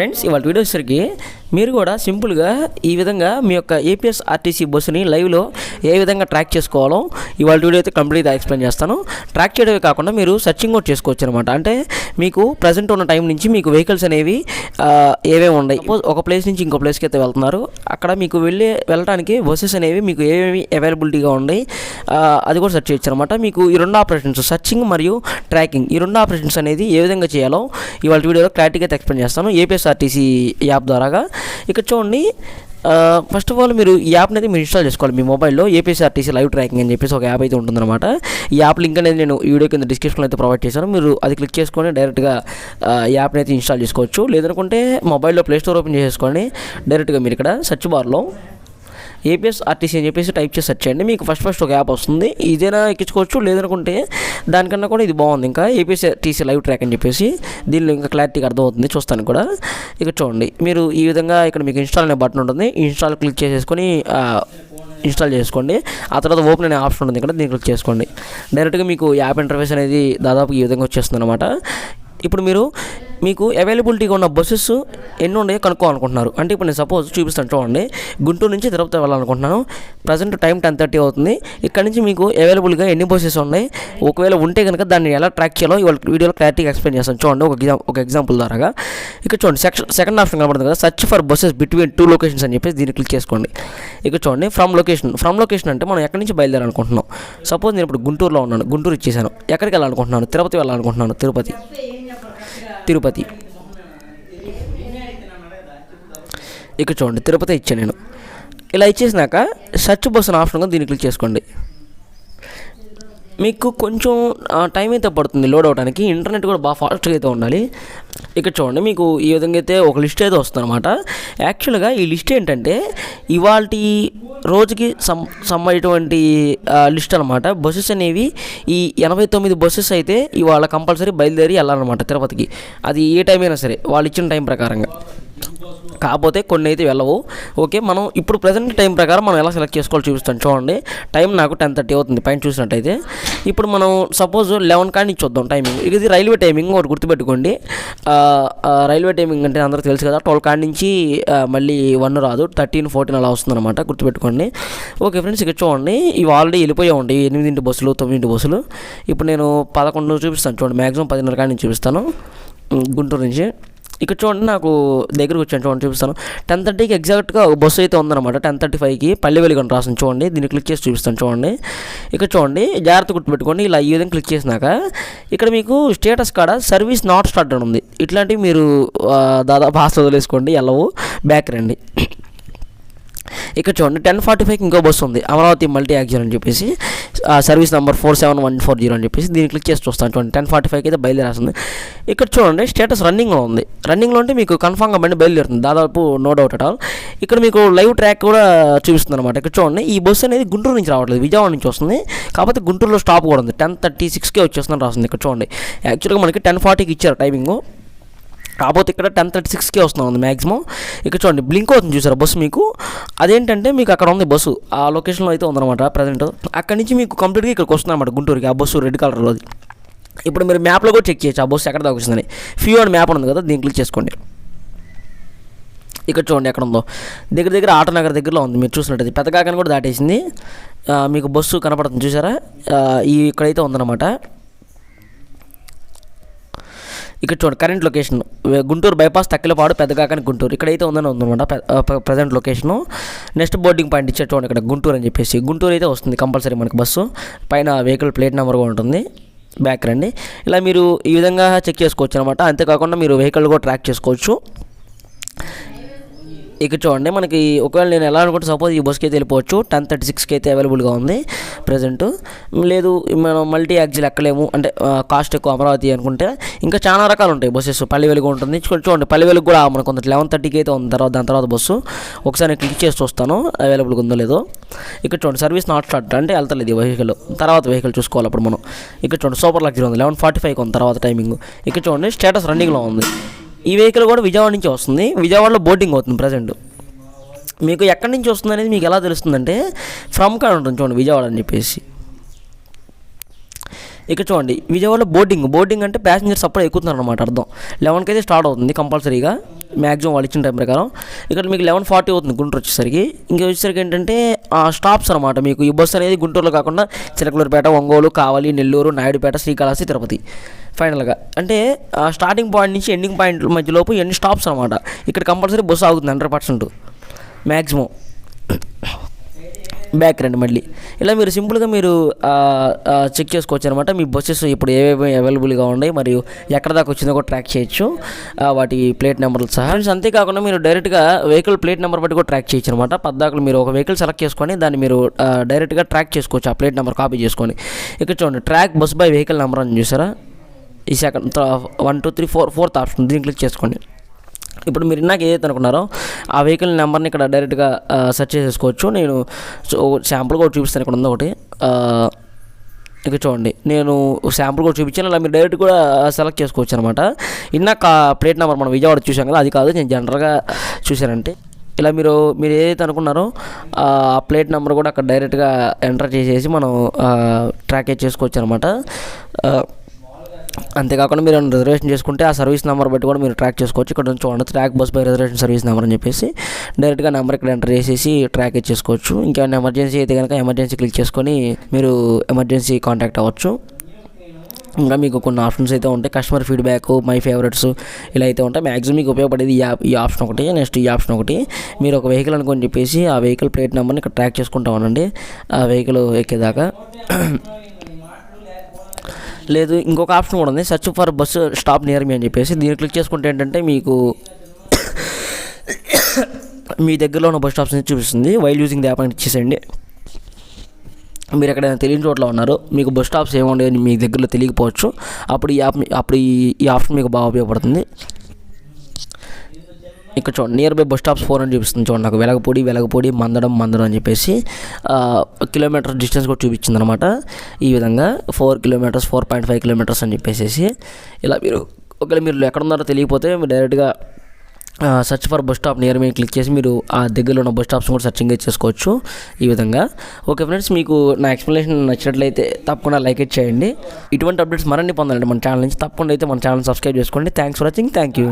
Friends ఇవాళ video వచ్చేసరికి మీరు కూడా సింపుల్గా ఈ విధంగా మీ యొక్క ఏపీఎస్ ఆర్టీసీ బస్సుని లైవ్లో ఏ విధంగా ట్రాక్ చేసుకోవాలో ఇవాళ వీడియో అయితే కంప్లీట్గా ఎక్స్ప్లెయిన్ చేస్తాను. ట్రాక్ చేయడమే కాకుండా మీరు సర్చింగ్ కూడా చేసుకోవచ్చు అనమాట అంటే మీకు ప్రజెంట్ ఉన్న టైం నుంచి మీకు వెహికల్స్ అనేవి ఆ, ఏవేవి ఉన్నాయి. ఒక ప్లేస్ నుంచి ఇంకో ప్లేస్కి అయితే వెళ్తున్నారు. అక్కడ మీకు వెళ్ళే వెళ్ళడానికి బస్సెస్ అనేవి మీకు ఏమేమి అవైలబిలిటీగా ఉన్నాయి అది కూడా సెర్చ్ చేయొచ్చు అనమాట మీకు ఈ రెండు ఆపరేషన్స్ సర్చింగ్ మరియు ట్రాకింగ్ ఈ రెండు ఆపరేషన్స్ అనేది ఏ విధంగా చేయాలో ఇవాళ వీడియోలో క్లారిటీగా ఎక్స్ప్లెయిన్ చేస్తాను. వైఎస్ఆర్టీసీ యాప్ ద్వారాగా. ఇక్కడ చూడండి ఫస్ట్ ఆఫ్ ఆల్ మీరు ఈ యాప్ని అయితే మీరు ఇన్స్టాల్ చేసుకోవాలి. మీ మొబైల్లో ఏపీఎస్ఆర్టీసీ లైవ్ ట్రాకింగ్ అని చెప్పేసి ఒక యాప్ అయితే ఉంటుందన్నమాట. ఈ యాప్ లింక్ అనేది నేను వీడియో కింద డిస్క్రిప్షన్లో అయితే ప్రొవైడ్ చేశాను. మీరు అది క్లిక్ చేసుకొని డైరెక్ట్గా యాప్ని అయితే ఇన్స్టాల్ చేసుకోవచ్చు. లేదనుకుంటే మొబైల్లో ప్లే స్టోర్ ఓపెన్ చేసేసుకోండి. డైరెక్ట్గా మీరు ఇక్కడ సెర్చ్ బార్లో ఏపీఎస్ ఆర్టీసీ అని చెప్పేసి టైప్ చేసి సెర్చ్ చేయండి మీకు ఫస్ట్ ఫస్ట్ ఒక యాప్ వస్తుంది. ఇదైనా ఎక్కించుకోవచ్చు లేదనుకుంటే దానికన్నా కూడా ఇది బాగుంది. ఇంకా ఏపీఎస్ ఆర్టీసీ లైవ్ ట్రాక్ అని చెప్పేసి దీనిలో ఇంకా క్లారిటీగా అర్థమవుతుంది చూస్తాను కూడా. ఇక చూడండి. మీరు ఈ విధంగా ఇక్కడ మీకు ఇన్స్టాల్ అనే బటన్ ఉంటుంది. ఇన్స్టాల్ క్లిక్ చేసేసుకొని ఇన్స్టాల్ చేసుకోండి. ఆ తర్వాత ఓపెన్ అనే ఆప్షన్ ఉంటుంది ఇక్కడ దీన్ని క్లిక్ చేసుకోండి. డైరెక్ట్గా మీకు యాప్ ఇంటర్ఫేస్ అనేది దాదాపు ఈ విధంగా వచ్చేస్తుంది అనమాట ఇప్పుడు మీరు మీకు అవైలబిలిటీగా ఉన్న బస్సెస్ ఎన్ని ఉన్నాయో కనుక్కోవాలనుకుంటున్నారు. అంటే ఇప్పుడు నేను సపోజ్ చూపిస్తాను చూడండి. గుంటూరు నుంచి తిరుపతి వెళ్ళాలనుకుంటున్నాను. ప్రజెంట్ టైం టెన్ థర్టీ అవుతుంది. ఇక్కడ నుంచి మీకు అవైలబుల్గా ఎన్ని బస్సెస్ ఉన్నాయి? ఒకవేళ ఉంటే కనుక దాన్ని ఎలా ట్రాక్ చేయాలో ఇవాళ వీడియోలో క్లారిటీగా ఎక్స్ప్లెయిన్ చేస్తాను. చూడండి ఒక ఎగ్జామ్ ఒక ఎగ్జాంపుల్ ద్వారాగా. ఇక్కడ చూడండి సెక్షన్ సెకండ్ ఆప్షన్ కనబడుతుంది కదా. Search for buses between two locations అని చెప్పేసి దీన్ని క్లిక్ చేసుకోండి. ఇక్కడ చూడండి ఫ్రమ్ లొకేషన్ ఫ్రమ్ లొకేషన్ అంటే మనం ఎక్కడి నుంచి బయలుదేరాలనుకుంటున్నాం? సపోజ్ నేను ఇప్పుడు గుంటూరులో ఉన్నాను. గుంటూరు ఇచ్చేసాను. ఎక్కడికి వెళ్ళాలనుకుంటున్నాను? తిరుపతి వెళ్ళాలనుకుంటున్నాను. తిరుపతి. తిరుపతి. ఇక్కడ చూడండి తిరుపతి ఇచ్చాను నేను. ఇలా ఇచ్చేసినాక సర్చ్ బస్ అనే ఆప్షన్ దీన్ని క్లిక్ చేసుకోండి. మీకు కొంచెం టైం అయితే పడుతుంది లోడ్ అవడానికి ఇంటర్నెట్ కూడా బాగా ఫాస్ట్గా అయితే ఉండాలి. ఇక్కడ చూడండి మీకు ఈ విధంగా అయితే ఒక లిస్ట్ అయితే వస్తుంది అనమాట యాక్చువల్గా ఈ లిస్ట్ ఏంటంటే ఇవాళ రోజుకి సమ్ సమ్ అయ్యేటువంటి లిస్ట్ అనమాట బస్సెస్ అనేవి ఈ ఎనభై తొమ్మిది బస్సెస్ అయితే ఇవాళ కంపల్సరీ బయలుదేరి వెళ్ళాలన్నమాట తిరుపతికి. అది ఏ టైం అయినా సరే వాళ్ళు ఇచ్చిన టైం ప్రకారంగా. కాకపోతే కొన్ని అయితే వెళ్ళవు. ఓకే మనం ఇప్పుడు ప్రజెంట్ టైం ప్రకారం మనం ఎలా సెలెక్ట్ చేసుకోవాలో చూపిస్తాను. చూడండి టైం నాకు టెన్ థర్టీ అవుతుంది పైన చూసినట్టయితే. ఇప్పుడు మనం సపోజ్ లెవెన్ కానీ నుంచి చూద్దాం టైమింగ్ ఇది రైల్వే టైమింగ్ ఒకటి గుర్తుపెట్టుకోండి. రైల్వే టైమింగ్ అంటే అందరూ తెలుసు కదా ట్వెల్వ్ కాడి నుంచి మళ్ళీ వన్ రాదు థర్టీన్ ఫోర్టీన్ అలా వస్తుందన్నమాట గుర్తుపెట్టుకోండి. ఓకే ఫ్రెండ్స్ ఇక్కడ చూడండి ఇవి ఆల్రెడీ వెళ్ళిపోయా ఉంటాయి ఎనిమిదింటి బస్సులు తొమ్మిదింటి బస్సులు. ఇప్పుడు నేను పదకొండు చూపిస్తాను చూడండి మ్యాక్సిమం పదిన్నర కాడి నుంచి చూపిస్తాను. గుంటూరు నుంచి. ఇక్కడ చూడండి నాకు దగ్గర వచ్చాను చూడండి చూపిస్తాను. టెన్ థర్టీకి ఎగ్జాక్ట్గా ఒక బస్సు అయితే ఉందన్నమాట టెన్ థర్టీ ఫైవ్కి పల్లె వెలుగని రాసింది చూడండి దీన్ని క్లిక్ చేసి చూపిస్తాను చూడండి. ఇక్కడ చూడండి జాగ్రత్త గుర్తుపెట్టుకోండి ఇలా ఈ విధంగా క్లిక్ చేసినాక ఇక్కడ మీకు స్టేటస్ కాడ సర్వీస్ నాట్ స్టార్ట్ అని ఉంది. ఇట్లాంటివి మీరు దాదాపు హాస్టల్ వదిలేసుకోండి వెళ్ళవు బ్యాక్ రండి. ఇక్కడ చూడండి టెన్ ఫార్టీ ఫైవ్కి ఇంకో బస్సు ఉంది అమరావతి మల్టీ యాక్జర్ అని చెప్పేసి service number four seven one four zero అని చెప్పేసి దీన్ని క్లిక్ చేసి చూస్తాను. చూడండి టెన్ ఫార్టీ ఫైవ్కి అయితే బయలుదేరేస్తుంది. ఇక్కడ చూడండి స్టేటస్ రన్నింగ్లో ఉంది. రన్నింగ్లో ఉంటే మీకు కన్ఫామ్గా బండి బయలుదేరుతుంది. దాదాపు నో డౌట్ అట్ ఆల్ ఇక్కడ మీకు లైవ్ ట్రాక్ కూడా చూపిస్తుంది అనమాట ఇక్కడ చూడండి ఈ బస్సు అనేది గుంటూరు నుంచి రావట్లేదు విజయవాడ నుంచి వస్తుంది. కాకపోతే గుంటూరులో స్టాప్ కూడా ఉంది. టెన్ థర్టీ సిక్స్కే వచ్చేస్తుందని రాస్తుంది ఇక్కడ చూడండి. యాక్చువల్గా మనకి టెన్ ఫార్టీకి ఇచ్చారు టైమింగు కాకపోతే ఇక్కడ టెన్ థర్టీ సిక్స్కే వస్తుంది మ్యాక్సిమం ఇక్కడ చూడండి బ్లింక్ అవుతుంది చూసారా బస్సు మీకు? అదేంటంటే మీకు అక్కడ ఉంది బస్సు. ఆ లొకేషన్లో అయితే ఉందన్నమాట ప్రజెంట్. అక్కడి నుంచి మీకు కంప్లీట్గా ఇక్కడికి వస్తుంది అనమాట గుంటూరుకి ఆ బస్సు రెడ్ కలర్లో అది. ఇప్పుడు మీరు మ్యాప్లో కూడా చెక్ చేయొచ్చు ఆ బస్సు ఎక్కడ దాకా వచ్చిందని ఫ్యూ అని మ్యాప్ ఉంది కదా దీన్ని క్లిక్ చేసుకోండి. ఇక్కడ చూడండి ఎక్కడ ఉందో. దగ్గర దగ్గర ఆటనగర్ దగ్గరలో ఉంది మీరు చూసినట్టయితే. పెద్దకాకని కూడా దాటేసింది. మీకు బస్సు కనపడుతుంది చూసారా? ఈ ఇక్కడైతే ఉందన్నమాట. ఇక్కడ చూడండి current location Guntur bypass Takkellapadu పెద్దగాకని Guntur. ఇక్కడైతే ఉందని ఉందన్నమాట present location next boarding point ఇచ్చే చూడండి ఇక్కడ గుంటూరు అని చెప్పేసి. గుంటూరు అయితే వస్తుంది కంపల్సరీ మనకి బస్సు పైన వెహికల్ ప్లేట్ నెంబర్ కూడా ఉంటుంది. బ్యాక్ రండి. ఇలా మీరు ఈ విధంగా చెక్ చేసుకోవచ్చు అనమాట అంతేకాకుండా మీరు వెహికల్ కూడా ట్రాక్ చేసుకోవచ్చు. ఇక చూడండి మనకి ఒకవేళ నేను ఎలా అనుకుంటే సపోజ్ ఈ బస్కి అయితే వెళ్ళిపోవచ్చు. టెన్ థర్టీ సిక్స్కి అయితే అవైలబుల్గా ఉంది ప్రజెంట్ లేదు మనం మల్టీ యాక్జిల్ ఎక్కలేము. అంటే కాస్ట్ ఎక్కువ అమరావతి అనుకుంటే ఇంకా చాలా రకాలు ఉంటాయి బస్సెస్ పల్లె వెలుగు ఉంటుంది. చూడండి చూడండి పల్లె వెలుగు కూడా మనకు కొంత లెవెన్ థర్టీకి అయితే ఉంది. తర్వాత దాని తర్వాత బస్సు ఒకసారి నేను క్లిక్ చేసి చూస్తాను అవైలబుల్గా ఉందో లేదో. ఇక్కడ చూడండి సర్వీస్ నాట్ స్టార్ట్ అంటే వెళ్తలేదు ఈ వెహికల్ తర్వాత వెహికల్ చూసుకోవాలి అప్పుడు మనం. ఇక్కడ చూడండి సూపర్ లగ్జరీ ఉంది. లెవెన్ ఫార్టీ ఫైవ్కి ఉంది తర్వాత టైమింగ్ ఇక్కడ చూడండి స్టేటస్ రన్నింగ్లో ఉంది. ఈ వెహికల్ కూడా విజయవాడ నుంచి వస్తుంది. విజయవాడలో బోటింగ్ అవుతుంది ప్రజెంట్ మీకు ఎక్కడి నుంచి వస్తుంది అనేది మీకు ఎలా తెలుస్తుందంటే ఫ్రమ్ కాడ ఉంటుంది చూడండి విజయవాడ అని చెప్పేసి. ఇక్కడ చూడండి విజయవాడలో బోటింగ్ బోటింగ్ అంటే ప్యాసింజర్స్ అప్పుడు ఎక్కుతున్నారు అనమాట అర్థం లెవెన్కి అయితే స్టార్ట్ అవుతుంది కంపల్సరీగా మ్యాక్సిమం వాళ్ళు ఇచ్చిన టైం ప్రకారం. ఇక్కడ మీకు లెవెన్ ఫార్టీ అవుతుంది గుంటూరు వచ్చేసరికి. ఇంకా వచ్చేసరికి ఏంటంటే ఆ స్టాప్స్ అనమాట మీకు. ఈ బస్సు అనేది గుంటూరులో కాకుండా చిలకలూరుపేట ఒంగోలు కావలి నెల్లూరు నాయుడుపేట శ్రీకాళహస్తి తిరుపతి. ఫైనల్గా అంటే స్టార్టింగ్ పాయింట్ నుంచి ఎండింగ్ పాయింట్ మధ్యలోపు ఎన్ని స్టాప్స్ అనమాట ఇక్కడ కంపల్సరీ బస్సు ఆగుతుంది హండ్రెడ్ పర్సెంట్ మ్యాక్సిమం బ్యాక్ రండి మళ్ళీ. ఇలా మీరు సింపుల్గా మీరు చెక్ చేసుకోవచ్చు అనమాట మీ బస్సెస్ ఇప్పుడు ఏవేవి అవైలబుల్గా ఉన్నాయి మరియు ఎక్కడ దాకా వచ్చిందో కూడా ట్రాక్ చేయొచ్చు. వాటి ప్లేట్ నెంబర్లు సహా. ఫ్రెండ్స్ అంతేకాకుండా మీరు డైరెక్ట్గా వెహికల్ ప్లేట్ నెంబర్ బట్టి కూడా ట్రాక్ చేయొచ్చు అనమాట పద్దాకులు మీరు ఒక వెహికల్ సెలెక్ట్ చేసుకొని దాన్ని మీరు డైరెక్ట్గా ట్రాక్ చేసుకోవచ్చు. ఆ ప్లేట్ నెంబర్ కాపీ చేసుకొని. ఇక్కడ చూడండి track bus by vehicle number అని చూసారా? ఈ second one two three four fourth option. దీన్ని క్లిక్ చేసుకోండి. ఇప్పుడు మీరు ఇందాక ఏదైతే అనుకున్నారో ఆ వెహికల్ నెంబర్ని ఇక్కడ డైరెక్ట్గా సెర్చ్ చేసేసుకోవచ్చు. నేను శాంపుల్ కూడా చూపిస్తాను ఇక్కడ ఉంది ఒకటి ఇక చూడండి. నేను శాంపుల్ కూడా చూపించాను. అలా మీరు డైరెక్ట్ కూడా సెలెక్ట్ చేసుకోవచ్చు అనమాట ఇందాక ప్లేట్ నెంబర్ మనం విజయవాడ చూసాం కదా అది కాదు నేను జనరల్గా చూశానంటే. ఇలా మీరు మీరు ఏదైతే అనుకున్నారో ఆ ప్లేట్ నెంబర్ కూడా అక్కడ డైరెక్ట్గా ఎంటర్ చేసేసి మనం ట్రాక్ చేసుకోవచ్చు అనమాట అంతేకాకుండా మీరు రిజర్వేషన్ చేసుకుంటే ఆ సర్వీస్ నెంబర్ బట్టి కూడా మీరు ట్రాక్ చేసుకోవచ్చు. ఇక్కడ నుంచి చూడండి track bus by reservation service number అని చెప్పేసి డైరెక్ట్గా నెంబర్ ఇక్కడ ఎంటర్ చేసేసి ట్రాక్ ఇచ్చేసుకోవచ్చు. ఇంకేమైనా ఎమర్జెన్సీ అయితే కనుక ఎమర్జెన్సీ క్లిక్ చేసుకొని మీరు ఎమర్జెన్సీ కాంటాక్ట్ అవ్వచ్చు. ఇంకా మీకు కొన్ని ఆప్షన్స్ అయితే ఉంటాయి. కస్టమర్ ఫీడ్బ్యాక్ మై ఫేవరెట్స్ ఇలా అయితే ఉంటాయి. మ్యాక్సిమం మీకు ఉపయోగపడేది ఈ యాప్ ఈ ఆప్షన్ ఒకటి. నెక్స్ట్ ఈ ఆప్షన్ ఒకటి. మీరు ఒక వెహికల్ అనుకొని చెప్పేసి ఆ వెహికల్ ప్లేట్ నెంబర్ని ఇక్కడ ట్రాక్ చేసుకుంటా ఉండండి. ఆ వెహికల్ ఎక్కేదాకా. లేదు ఇంకొక ఆప్షన్ కూడా ఉంది. Search for bus stop near me అని చెప్పేసి. దీన్ని క్లిక్ చేసుకుంటే ఏంటంటే మీకు మీ దగ్గరలో ఉన్న బస్ స్టాప్స్ చూపిస్తుంది. వైల్ యూజింగ్ ది యాప్ అని ఇచ్చేసేయండి. మీరు ఎక్కడైనా తెలియని చోట్ల ఉన్నారు. మీకు బస్ స్టాప్స్ ఏముండే అని మీ దగ్గరలో తెలియకపోవచ్చు. అప్పుడు ఈ యాప్ మీ- అప్పుడు ఈ ఆప్షన్ మీకు బాగా ఉపయోగపడుతుంది. ఇక్కడ చూడండి nearby bus stops four అని చూపిస్తుంది చూడండి నాకు. వెలగపూడి వెలగపూడి మందడం మందడం అని చెప్పేసి కిలోమీటర్ డిస్టెన్స్ కూడా చూపించింది అనమాట ఈ విధంగా four kilometres four point five kilometres అని చెప్పేసి ఇలా మీరు ఒకవేళ మీరు ఎక్కడ ఉన్నారో తెలియకపోతే మీరు డైరెక్ట్గా search for bus stop near me click చేసి మీరు ఆ దగ్గరలో ఉన్న బస్ స్టాప్స్ కూడా సర్చింగ్ చేసుకోవచ్చు. ఈ విధంగా. ఓకే ఫ్రెండ్స్ మీకు నా ఎక్స్ప్లెనేషన్ నచ్చినట్లయితే తప్పకుండా లైక్ చేయండి. ఇటువంటి అప్డేట్స్ మరన్ని పొందాలంటే మన ఛానల్ నుంచి తప్పకుండా అయితే మన ఛానల్ సబ్స్క్రైబ్ చేసుకోండి. Thanks for watching thank you